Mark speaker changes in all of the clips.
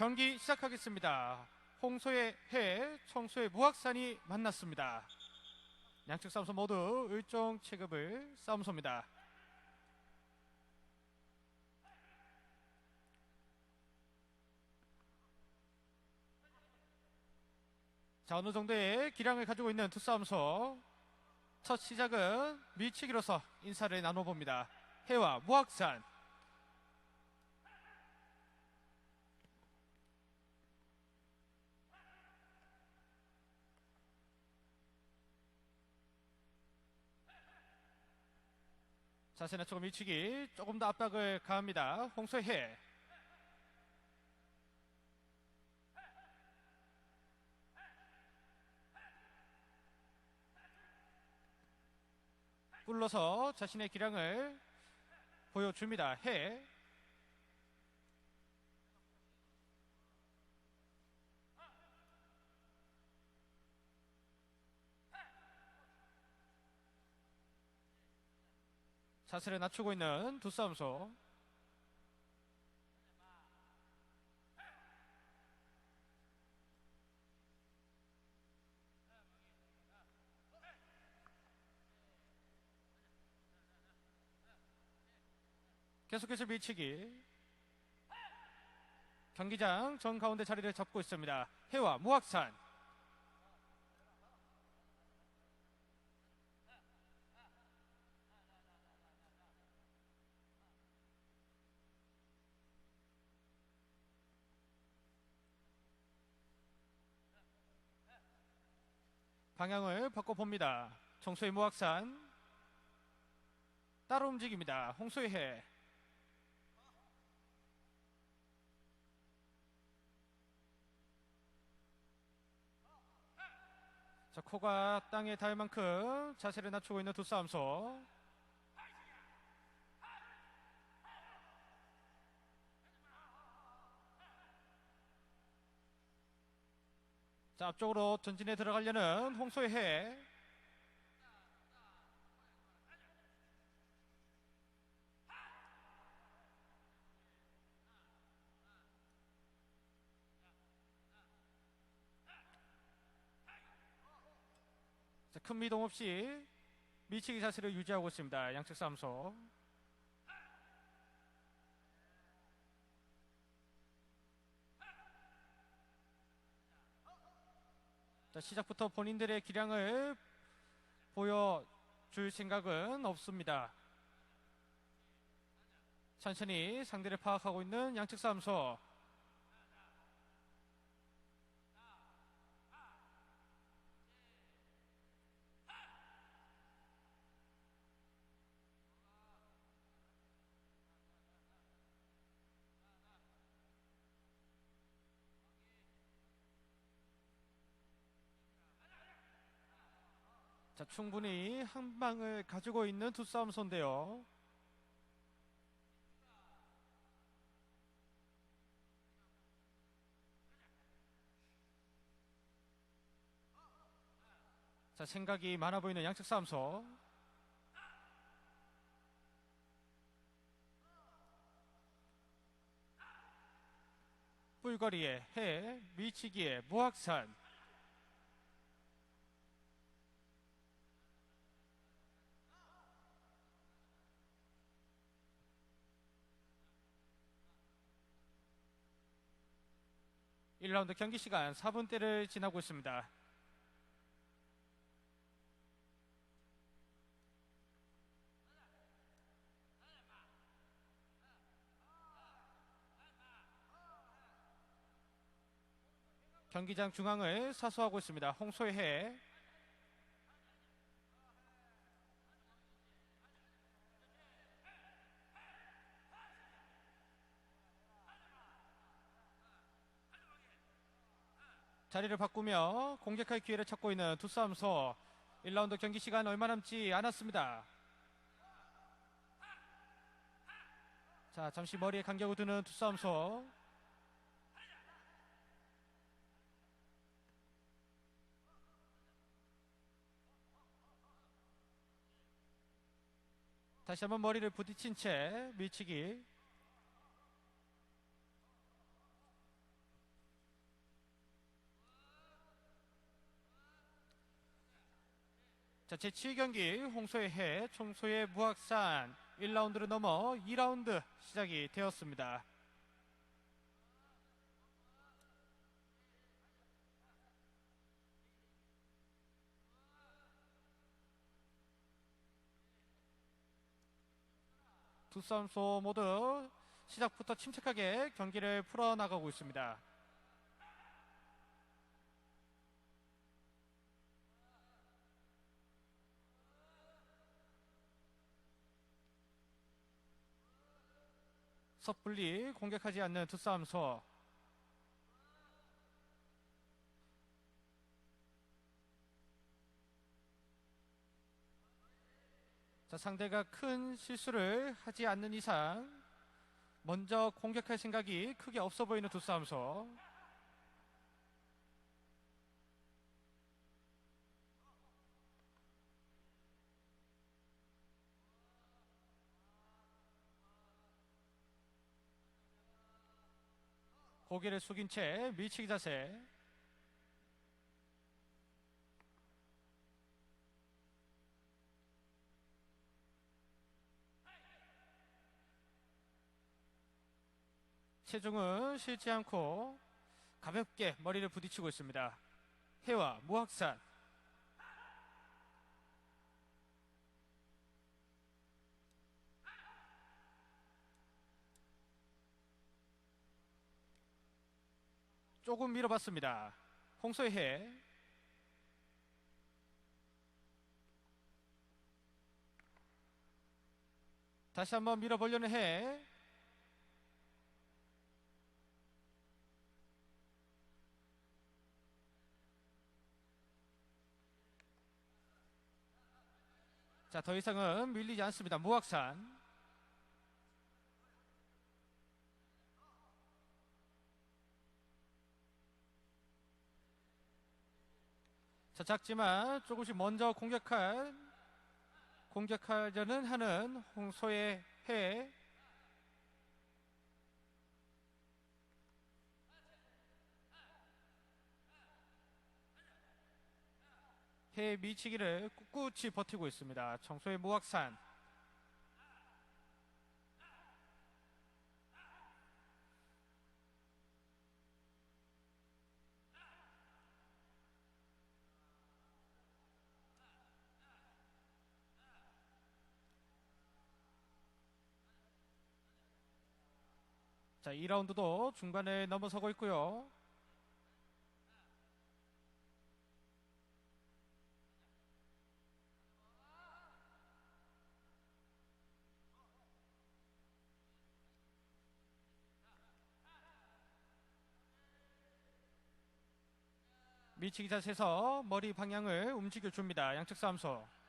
Speaker 1: 경기 시작하겠습니다. 홍소의 해, 청소의 무학산이 만났습니다. 양측 싸움소 모두 일종 체급을 싸움소입니다. 자 어느 정도의 기량을 가지고 있는 두 싸움소 첫 시작은 밀치기로서 인사를 나눠봅니다. 해와 무학산 자세는 조금 밀치기 조금 더 압박을 가합니다. 홍소해 굴러서 자신의 기량을 보여줍니다. 해 자세를 낮추고 있는 두 싸움소. 계속해서 밀치기. 경기장 정 가운데 자리를 잡고 있습니다. 해와 무학산 방향을 바꿔봅니다. 청소의 무학산 따로 움직입니다. 홍소의 해 자, 코가 땅에 닿을 만큼 자세를 낮추고 있는 두 싸움소. 자, 앞쪽으로 전진해 들어가려는 홍소의 해. 자, 큰 미동 없이 밀치기 자세를 유지하고 있습니다. 양측 싸움소. 자, 시작부터 본인들의 기량을 보여줄 생각은 없습니다. 천천히 상대를 파악하고 있는 양측 싸움소. 자, 충분히 한 방을 가지고 있는 두 싸움소인데요. 자, 생각이 많아 보이는 양측 싸움소. 뿔거리에 해, 밀치기에 무학산. 일라운드 경기 시간 4분대를 지나고 있습니다. 경기장 중앙을 사수하고 있습니다. 홍소의 해. 자리를 바꾸며 공격할 기회를 찾고 있는 두 싸움소 1라운드 경기 시간 얼마 남지 않았습니다. 자, 잠시 머리에 간격을 두는 두 싸움소. 다시 한번 머리를 부딪힌 채 밀치기. 자, 제7경기 홍소의 해, 청소의 무학산 1라운드를 넘어 2라운드 시작이 되었습니다. 두 선수 모두 시작부터 침착하게 경기를 풀어나가고 있습니다. 섣불리 공격하지 않는 두 싸움소. 자, 상대가 큰 실수를 하지 않는 이상 먼저 공격할 생각이 크게 없어 보이는 두 싸움소 고개를 숙인 채 밀치기 자세 체중은 실지 않고 가볍게 머리를 부딪히고 있습니다. 해와 무학산 조금 밀어봤습니다. 홍소의 해 다시 한번 밀어보려는 해 자, 더 이상은 밀리지 않습니다. 무학산. 자, 작지만 조금씩 먼저 공격할, 공격하려는 하는 홍소의 해. 해 미치기를 꿋꿋이 버티고 있습니다. 청소의 무학산. 자, 2라운드도 중반에 넘어서고 있고요. 미치기 자세에서 머리 방향을 움직여 줍니다. 양측 싸움소.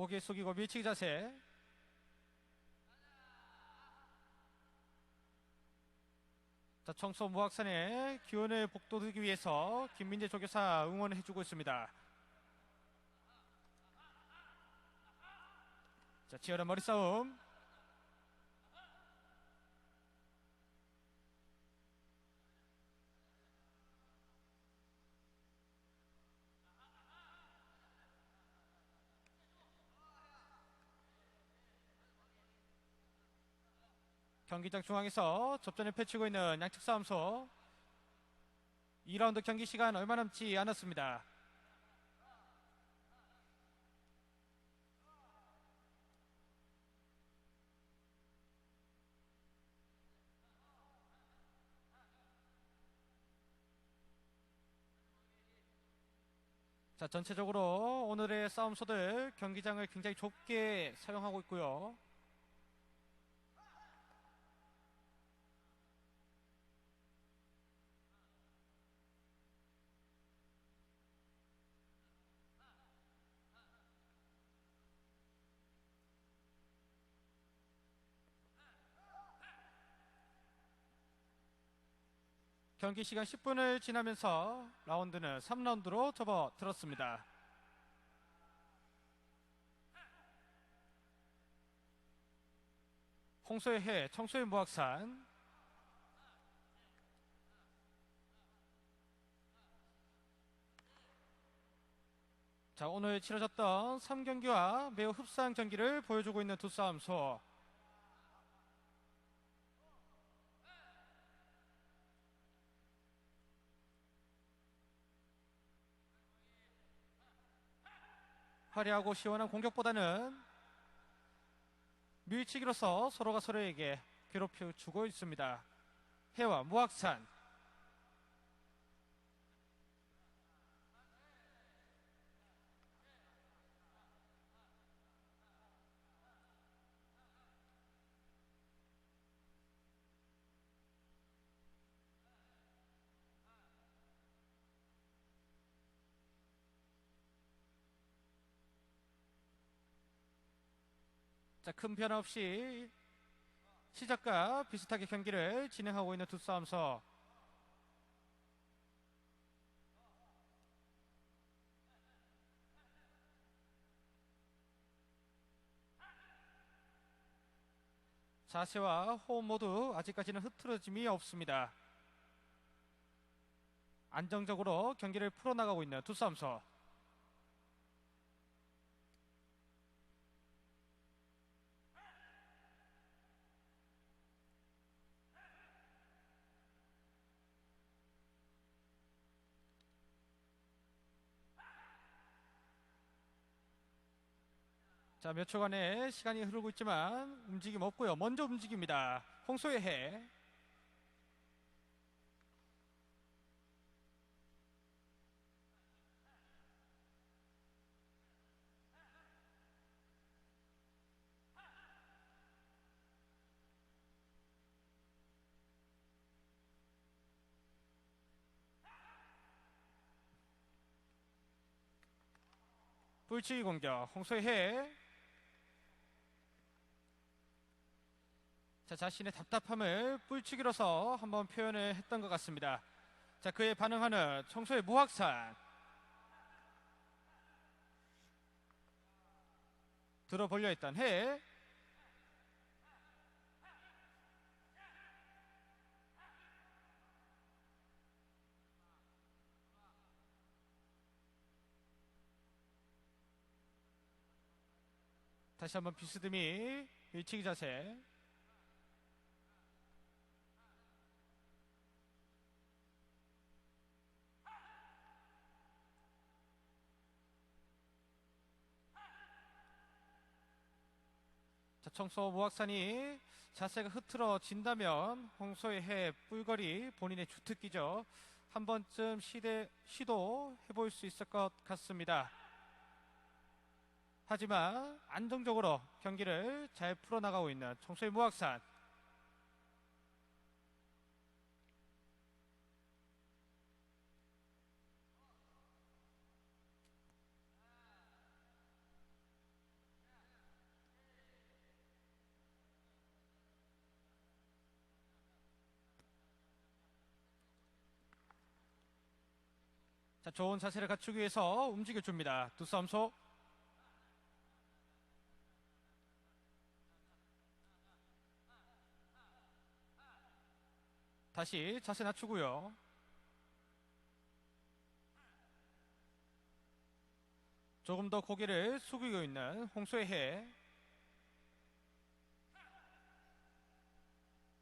Speaker 1: 고개 숙이고 밀치기 자세. 자, 청소 무학산의 기운을 복돋우기 위해서 김민재 조교사 응원해주고 있습니다. 자, 치열한 머리 싸움. 경기장 중앙에서 접전을 펼치고 있는 양측 싸움소 2라운드 경기 시간 얼마 남지 않았습니다. 자, 전체적으로 오늘의 싸움소들 경기장을 굉장히 좁게 사용하고 있고요. 경기 시간 10분을 지나면서 라운드는 3라운드로 접어들었습니다. 홍소의 해, 청소의 무악산 자 오늘 치러졌던 3경기와 매우 흡사한 경기를 보여주고 있는 두 싸움소 화려하고 시원한 공격보다는 밀치기로서 서로가 서로에게 괴롭혀 주고 있습니다. 해와 무악산. 자, 큰 변화 없이 시작과 비슷하게 경기를 진행하고 있는 두 싸움서. 자세와 호흡 모두 아직까지는 흐트러짐이 없습니다. 안정적으로 경기를 풀어나가고 있는 두 싸움서. 자, 몇 초간의 시간이 흐르고 있지만 움직임 없고요. 먼저 움직입니다. 홍소의 해. 불치기 공격 홍소의 해. 자, 자신의 답답함을 뿔치기로서 한번 표현을 했던 것 같습니다. 자, 그에 반응하는 청소의 무학산. 들어 벌려 있던 해. 다시 한번 비스듬히 밀치기 자세. 자, 청소 무학산이 자세가 흐트러진다면 홍소의 해 뿔거리 본인의 주특기죠. 한 번쯤 시대, 시도해 볼 수 있을 것 같습니다. 하지만 안정적으로 경기를 잘 풀어나가고 있는 청소의 무학산. 자, 좋은 자세를 갖추기 위해서 움직여줍니다. 두 싸움소. 다시 자세 낮추고요. 조금 더 고개를 숙이고 있는 홍소의 해.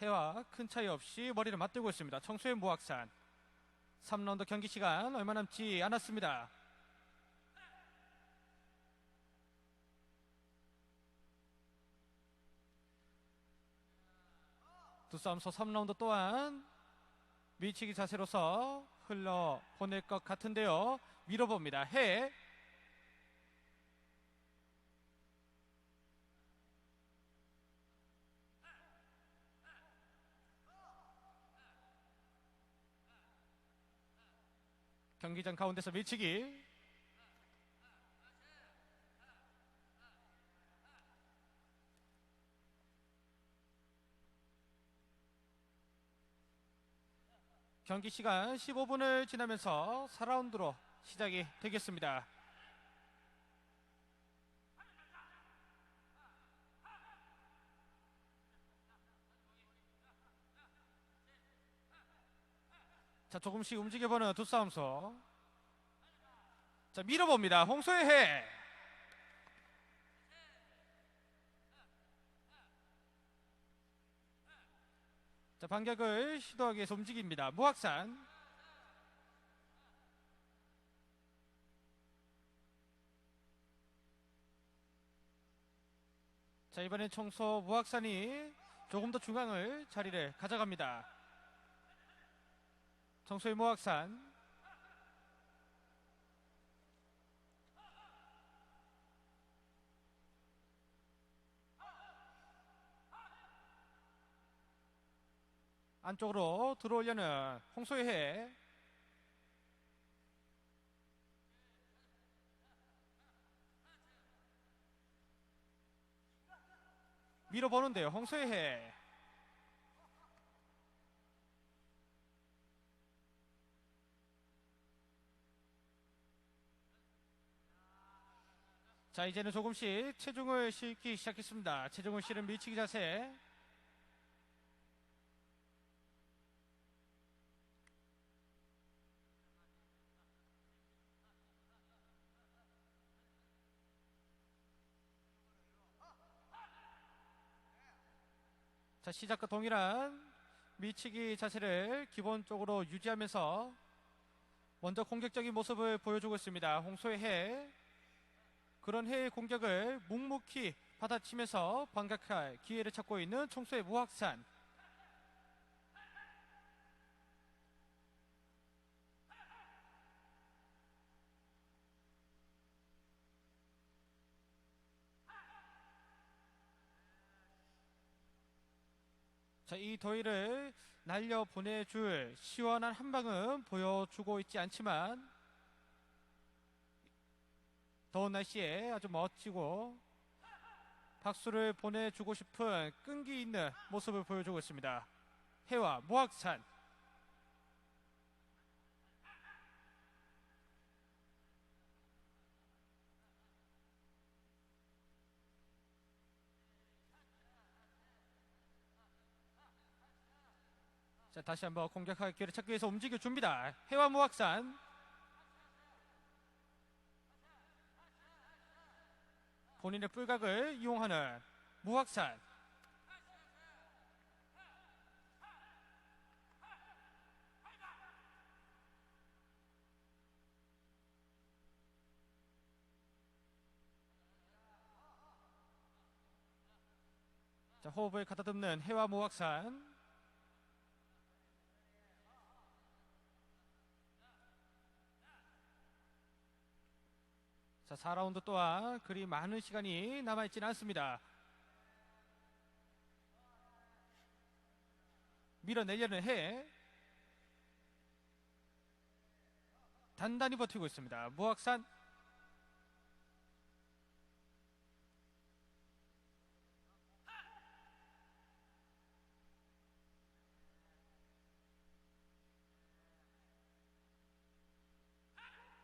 Speaker 1: 해와 큰 차이 없이 머리를 맞들고 있습니다. 청소의 무학산. 3라운드 경기 시간 얼마 남지 않았습니다. 두 싸움서 3라운드 또한 밀치기 자세로서 흘러 보낼 것 같은데요. 밀어봅니다. 해. 경기장 가운데서 밀치기. 경기 시간 15분을 지나면서 4라운드로 시작이 되겠습니다. 자, 조금씩 움직여보는 두 싸움소. 자, 밀어봅니다. 홍소의 해. 자, 반격을 시도하기 위해서 움직입니다. 무학산. 자, 이번엔 청소 무학산이 조금 더 중앙을 자리를 가져갑니다. 청소의 무학산. 안쪽으로 들어오려는 홍소의 해. 밀어보는데요. 홍소의 해. 자, 이제는 조금씩 체중을 실기 시작했습니다. 체중을 실은 밀치기 자세. 자, 시작과 동일한 밀치기 자세를 기본적으로 유지하면서 먼저 공격적인 모습을 보여주고 있습니다. 홍소의 해. 그런 해의 공격을 묵묵히 받아치면서 반격할 기회를 찾고 있는 청소의 무학산. 자, 이 더위를 날려 보내줄 시원한 한 방은 보여주고 있지 않지만 더운 날씨에 아주 멋지고 박수를 보내주고 싶은 끈기 있는 모습을 보여주고 있습니다. 해와 무학산. 자, 다시 한번 공격할 기회를 찾기 위해서 움직여 줍니다. 해와 무학산. 본인의 뿔각을 이용하는 무학산. 자, 호흡을 가다듬는 해와 무학산. 자, 4라운드 또한 그리 많은 시간이 남아있지는 않습니다. 밀어내려는 해. 단단히 버티고 있습니다. 무학산.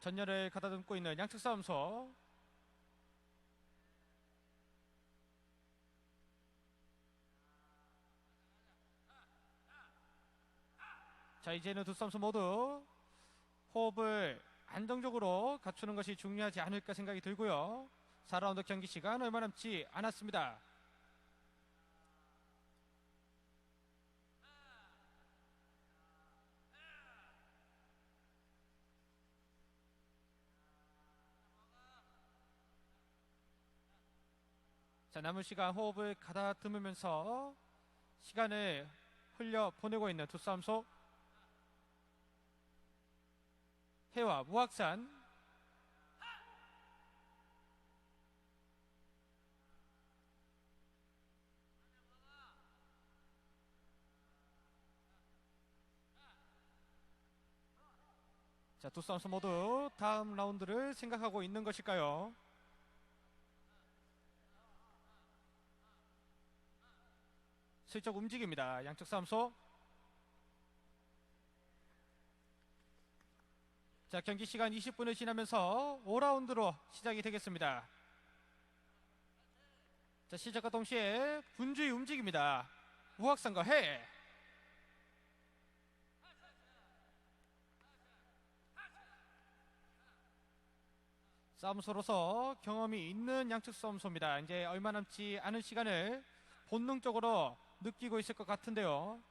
Speaker 1: 전열을 가다듬고 있는 양측 싸움소. 자, 이제는 두 선수 모두 호흡을 안정적으로 갖추는 것이 중요하지 않을까 생각이 들고요. 4라운드 경기 시간 얼마 남지 않았습니다. 자, 남은 시간 호흡을 가다듬으면서 시간을 흘려 보내고 있는 두 싸움소 해와 무학산 자, 두 선수 모두 다음 라운드를 생각하고 있는 것일까요? 슬쩍 움직입니다. 양측 삼소. 자, 경기 시간 20분을 지나면서 5라운드로 시작이 되겠습니다. 자, 시작과 동시에 분주히 움직입니다. 우학산과 해. 싸움소로서 경험이 있는 양측 싸움소입니다. 이제 얼마 남지 않은 시간을 본능적으로 느끼고 있을 것 같은데요.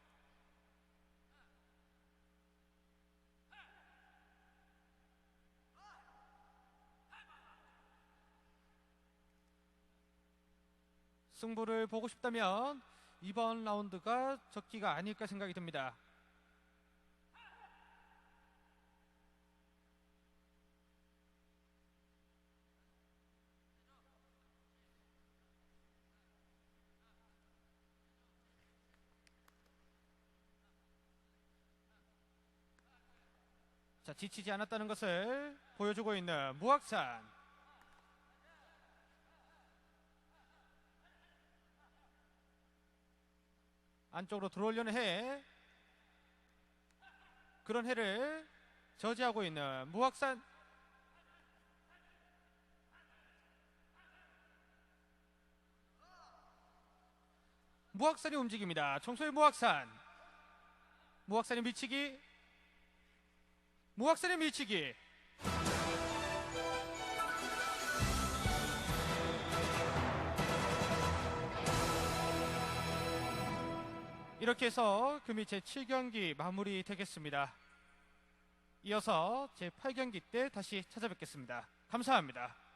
Speaker 1: 승부를 보고 싶다면 이번 라운드가 적기가 아닐까 생각이 듭니다. 지치지 않았다는 것을 보여주고 있는 무악산. 안쪽으로 들어오려는 해. 그런 해를 저지하고 있는 무악산. 무악산이 움직입니다. 청소의 무악산. 무악산의 밀치기. 무악산의 밀치기. 이렇게 해서 금이 제7경기 마무리 되겠습니다. 이어서 제8경기 때 다시 찾아뵙겠습니다. 감사합니다.